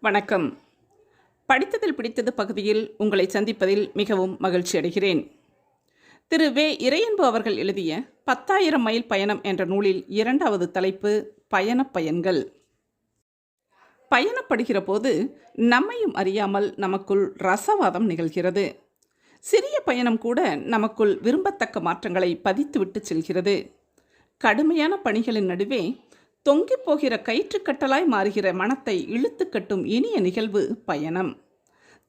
வணக்கம். படித்ததில் பிடித்தது பகுதியில் உங்களை சந்திப்பதில் மிகவும் மகிழ்ச்சி அடைகிறேன். திரு. வே. இறையன்பு அவர்கள் எழுதிய பத்தாயிரம் மைல் பயணம் என்ற நூலில் இரண்டாவது தலைப்பு பயணப் பயன்கள். பயணப்படுகிற போது நம்மையும் அறியாமல் நமக்குள் ரசவாதம் நிகழ்கிறது. சிறிய பயணம் கூட நமக்குள் விரும்பத்தக்க மாற்றங்களை பதித்துவிட்டு செல்கிறது. கடுமையான பணிகளின் நடுவே தொங்கிப் போகிற கயிற்றுக்கட்டலாய் மாறுகிற மனத்தை இழுத்து கட்டும் இனிய நிகழ்வு பயணம்.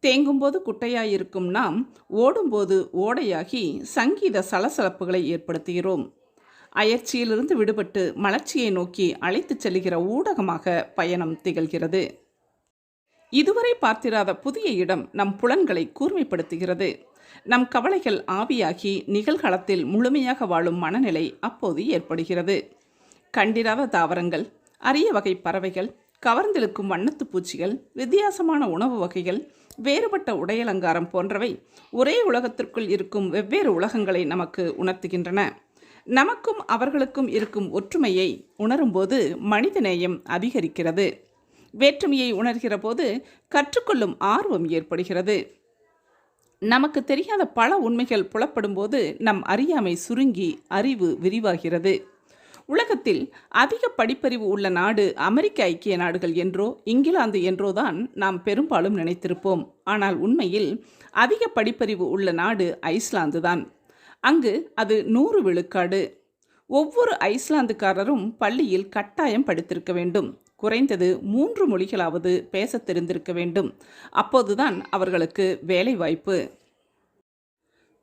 தேங்கும்போது குட்டையாயிருக்கும் நாம் ஓடும்போது ஓடையாகி சங்கீத சலசலப்புகளை ஏற்படுத்துகிறோம். அயற்சியிலிருந்து விடுபட்டு மலர்ச்சியை நோக்கி அழைத்துச் செல்கிற ஊடகமாக பயணம் திகழ்கிறது. இதுவரை பார்த்திராத புதிய இடம் நம் புலன்களை கூர்மைப்படுத்துகிறது. நம் கவலைகள் ஆவியாகி நிகழ்காலத்தில் முழுமையாக வாழும் மனநிலை அப்போது ஏற்படுகிறது. கண்டிராத தாவரங்கள் அரிய வகை பறவைகள் கவர்ந்திழுக்கும் வண்ணத்து பூச்சிகள் வித்தியாசமான உணவு வகைகள் வேறுபட்ட உடையலங்காரம் போன்றவை ஒரே உலகத்திற்குள் இருக்கும் வெவ்வேறு உலகங்களை நமக்கு உணர்த்துகின்றன. நமக்கும் அவர்களுக்கும் இருக்கும் ஒற்றுமையை உணரும்போது மனிதநேயம் அதிகரிக்கிறது. வேற்றுமையை உணர்கிற போது கற்றுக்கொள்ளும் ஆர்வம் ஏற்படுகிறது. நமக்கு தெரியாத பல உண்மைகள் புலப்படும்போது நம் அறியாமை சுருங்கி அறிவு விரிவாகிறது. உலகத்தில் அதிக படிப்பறிவு உள்ள நாடு அமெரிக்க ஐக்கிய நாடுகள் என்றோ இங்கிலாந்து என்றோதான் நாம் பெரும்பாலும் நினைத்திருப்போம். ஆனால் உண்மையில் அதிக படிப்பறிவு உள்ள நாடு ஐஸ்லாந்து தான். அங்கு அது நூறு விழுக்காடு. ஒவ்வொரு ஐஸ்லாந்துக்காரரும் பள்ளியில் கட்டாயம் படித்திருக்க வேண்டும். குறைந்தது மூன்று மொழிகளாவது பேசத் தெரிந்திருக்க வேண்டும். அப்போதுதான் அவர்களுக்கு வேலை வாய்ப்பு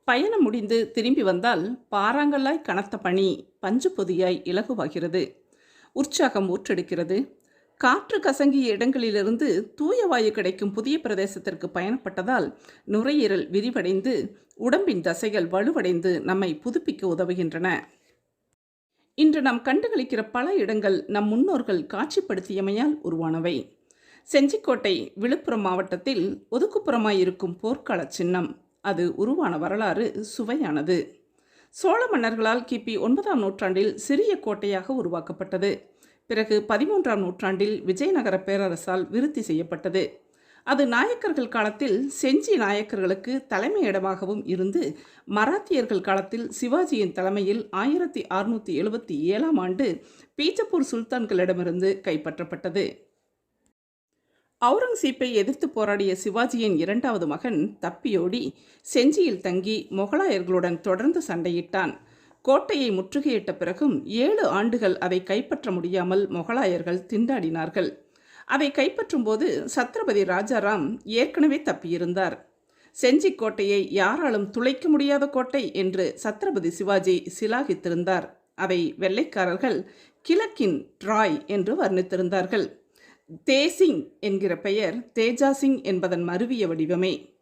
பயணம் முடிந்து திரும்பி வந்தால் பாறாங்கல்லாய் கனத்த பனி பஞ்சு பொதியாய் இலகுவாகிறது. உற்சாகம் ஊற்றெடுக்கிறது. காற்று கசங்கிய இடங்களிலிருந்து தூய வாயு கிடைக்கும் புதிய பிரதேசத்திற்கு பயணப்பட்டதால் நுரையீரல் விரிவடைந்து உடம்பின் தசைகள் வலுவடைந்து நம்மை புதுப்பிக்க உதவுகின்றன. இன்று நாம் கண்டுகளிக்கிற பல இடங்கள் நம் முன்னோர்கள் காட்சிப்படுத்தியமையால் உருவானவை. செஞ்சிக்கோட்டை விழுப்புரம் மாவட்டத்தில் ஒதுக்குப்புறமாய் இருக்கும் போர்க்கால சின்னம் அது உருவான வரலாறு சுவையானது. சோழ மன்னர்களால் கிபி ஒன்பதாம் நூற்றாண்டில் சிறிய கோட்டையாக உருவாக்கப்பட்டது. பிறகு பதிமூன்றாம் நூற்றாண்டில் விஜயநகர பேரரசால் விருத்தி செய்யப்பட்டது. அது நாயக்கர்கள் காலத்தில் செஞ்சி நாயக்கர்களுக்கு தலைமையிடமாகவும் இருந்து மராத்தியர்கள் காலத்தில் சிவாஜியின் தலைமையில் ஆயிரத்தி அறுநூற்றி எழுபத்தி ஏழாம் ஆண்டு பீஜப்பூர் சுல்தான்களிடமிருந்து கைப்பற்றப்பட்டது. அவுரங்கசீப்பை எதிர்த்து போராடிய சிவாஜியின் இரண்டாவது மகன் தப்பியோடி செஞ்சியில் தங்கி முகலாயர்களுடன் தொடர்ந்து சண்டையிட்டான். கோட்டையை முற்றுகையிட்ட பிறகும் ஏழு ஆண்டுகள் அதை கைப்பற்ற முடியாமல் முகலாயர்கள் திண்டாடினார்கள். அதை கைப்பற்றும் போது சத்ரபதி ராஜாராம் ஏற்கனவே தப்பியிருந்தார். செஞ்சி கோட்டையை யாராலும் துளைக்க முடியாத கோட்டை என்று சத்ரபதி சிவாஜி சிலாகித்திருந்தார். அதை வெள்ளைக்காரர்கள் கிழக்கின் ட்ராய் என்று வர்ணித்திருந்தார்கள். தேசிங் என்கிற பெயர் தேஜா சிங் என்பதன் மருவிய வடிவமே.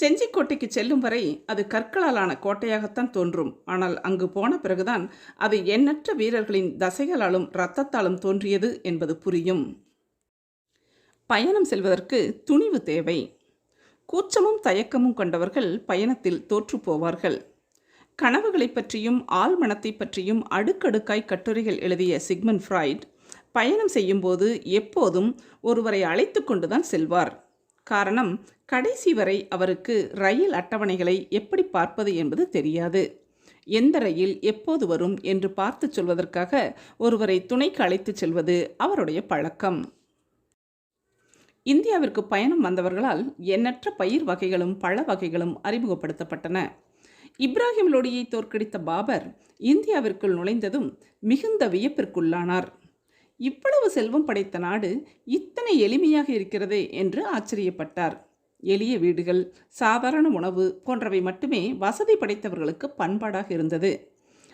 செஞ்சிக்கோட்டைக்கு செல்லும் வரை அது கற்களாலான கோட்டையாகத்தான் தோன்றும். ஆனால் அங்கு போன பிறகுதான் அது எண்ணற்ற வீரர்களின் தசைகளாலும் இரத்தத்தாலும் தோன்றியது என்பது புரியும். பயணம் செல்வதற்கு துணிவு தேவை. கூச்சமும் தயக்கமும் கொண்டவர்கள் பயணத்தில் தோற்றுப்போவார்கள் கனவுகளைப் கனவுகளை பற்றியும் ஆழ்மனத்தை பற்றியும் அடுக்கடுக்காய் கட்டுரைகள் எழுதிய சிக்மன் ஃப்ராய்ட் பயணம் செய்யும்போது எப்போதும் ஒருவரை அழைத்து கொண்டுதான் செல்வார். காரணம் கடைசி வரை அவருக்கு ரயில் அட்டவணைகளை எப்படி பார்ப்பது என்பது தெரியாது. எந்த ரயில் எப்போது வரும் என்று பார்த்து சொல்வதற்காக ஒருவரை துணைக்கு அழைத்து செல்வது அவருடைய பழக்கம். இந்தியாவிற்கு பயணம் வந்தவர்களால் எண்ணற்ற பயிர் வகைகளும் பழ வகைகளும் அறிமுகப்படுத்தப்பட்டன. இப்ராஹிம் லோடியை தோற்கடித்த பாபர் இந்தியாவிற்குள் நுழைந்ததும் மிகுந்த வியப்பிற்குள்ளானார். இவ்வளவு செல்வம் படைத்த நாடு இத்தனை எளிமையாக இருக்கிறதே என்று ஆச்சரியப்பட்டார். எளிய வீடுகள் சாதாரண உணவு போன்றவை மட்டுமே வசதி படைத்தவர்களுக்கு பண்பாடாக இருந்தது.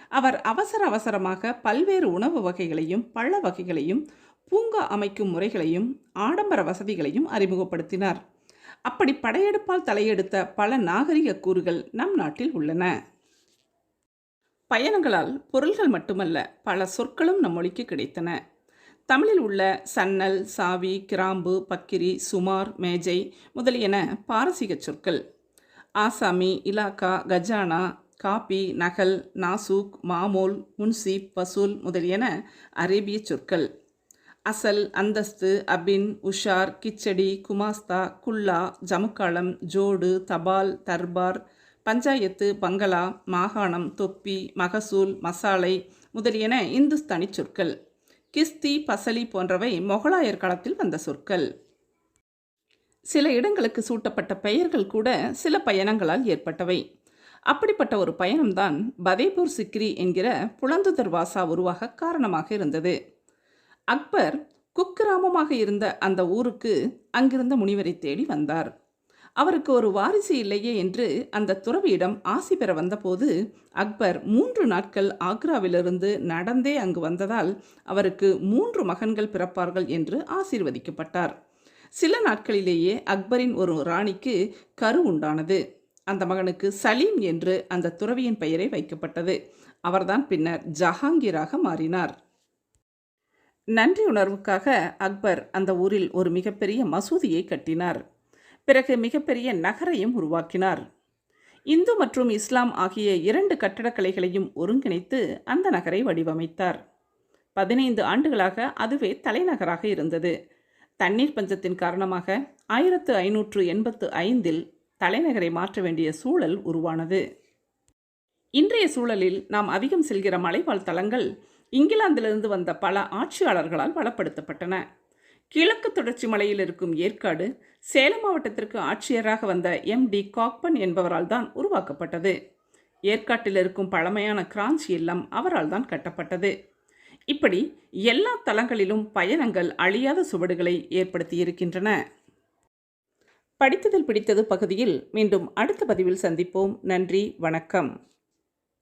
அவர் அவசர அவசரமாக பல்வேறு உணவு வகைகளையும் பழ வகைகளையும் பூங்கா அமைக்கும் முறைகளையும் ஆடம்பர வசதிகளையும் அறிமுகப்படுத்தினார். அப்படி படையெடுப்பால் தலையெடுத்த பல நாகரிக கூறுகள் நம் நாட்டில் உள்ளன. பயணங்களால் பொருள்கள் மட்டுமல்ல பல சொற்களும் நம் மொழிக்கு கிடைத்தன. தமிழில் உள்ள சன்னல் சாவி கிராம்பு பக்கிரி சுமார் மேஜை முதலியன பாரசீக சொற்கள். ஆசாமி இலாக்கா கஜானா காபி நகல் நாசூக் மாமூல் முன்சீப் வசூல் முதலியன அரேபிய சொற்கள். அசல் அந்தஸ்து அபின் உஷார் கிச்சடி குமாஸ்தா குல்லா ஜமுக்காளம் ஜோடு தபால் தர்பார் பஞ்சாயத்து பங்களா மாகாணம் தொப்பி மகசூல் மசாலை முதலியன இந்துஸ்தானி சொற்கள். கிஸ்தி பசலி போன்றவை மொகலாயர் காலத்தில் வந்த சொற்கள். சில இடங்களுக்கு சூட்டப்பட்ட பெயர்கள் கூட சில பயணங்களால் ஏற்பட்டவை. அப்படிப்பட்ட ஒரு பயணம்தான் பதேபூர் சிக்ரி என்கிற புலந்துதர் வாசா உருவாக காரணமாக இருந்தது. அக்பர் குக்கிராமமாக இருந்த அந்த ஊருக்கு அங்கிருந்த முனிவரை தேடி வந்தார். அவருக்கு ஒரு வாரிசு இல்லையே என்று அந்த துறவியிடம் ஆசி பெற வந்தபோது அக்பர் மூன்று நாட்கள் ஆக்ராவிலிருந்து நடந்தே அங்கு வந்ததால் அவருக்கு மூன்று மகன்கள் பிறப்பார்கள் என்று ஆசீர்வதிக்கப்பட்டார். சில நாட்களிலேயே அக்பரின் ஒரு ராணிக்கு கரு உண்டானது. அந்த மகனுக்கு சலீம் என்று அந்த துறவியின் பெயரை வைக்கப்பட்டது. அவர்தான் பின்னர் ஜஹாங்கீராக மாறினார். நன்றி உணர்வுக்காக அக்பர் அந்த ஊரில் ஒரு மிகப்பெரிய மசூதியை கட்டினார். பிறகு மிகப்பெரிய நகரையும் உருவாக்கினார். இந்து மற்றும் இஸ்லாம் ஆகிய இரண்டு கட்டடக்கலைகளையும் ஒருங்கிணைத்து அந்த நகரை வடிவமைத்தார். பதினைந்து ஆண்டுகளாக அதுவே தலைநகராக இருந்தது. தண்ணீர் பஞ்சத்தின் காரணமாக ஆயிரத்து ஐநூற்று எண்பத்து ஐந்தில் தலைநகரை மாற்ற வேண்டிய சூழல் உருவானது. இன்றைய சூழலில் நாம் அதிகம் செல்கிற மலைவாழ் தலங்கள் இங்கிலாந்திலிருந்து வந்த பல ஆட்சியாளர்களால் வளப்படுத்தப்பட்டன. கிழக்கு தொடர்ச்சி மலையில் இருக்கும் ஏற்காடு சேலம் மாவட்டத்திற்கு ஆட்சியராக வந்த எம். டி. காக்பன் என்பவரால் தான் உருவாக்கப்பட்டது. ஏற்காட்டில் இருக்கும் பழமையான கிராஞ்சி இல்லம் அவரால் தான் கட்டப்பட்டது. இப்படி எல்லா தலங்களிலும் பயணங்கள் அழியாத சுவடுகளை ஏற்படுத்தியிருக்கின்றன. படித்ததில் பிடித்தது பகுதியில் மீண்டும் அடுத்த பதிவில் சந்திப்போம். நன்றி வணக்கம்.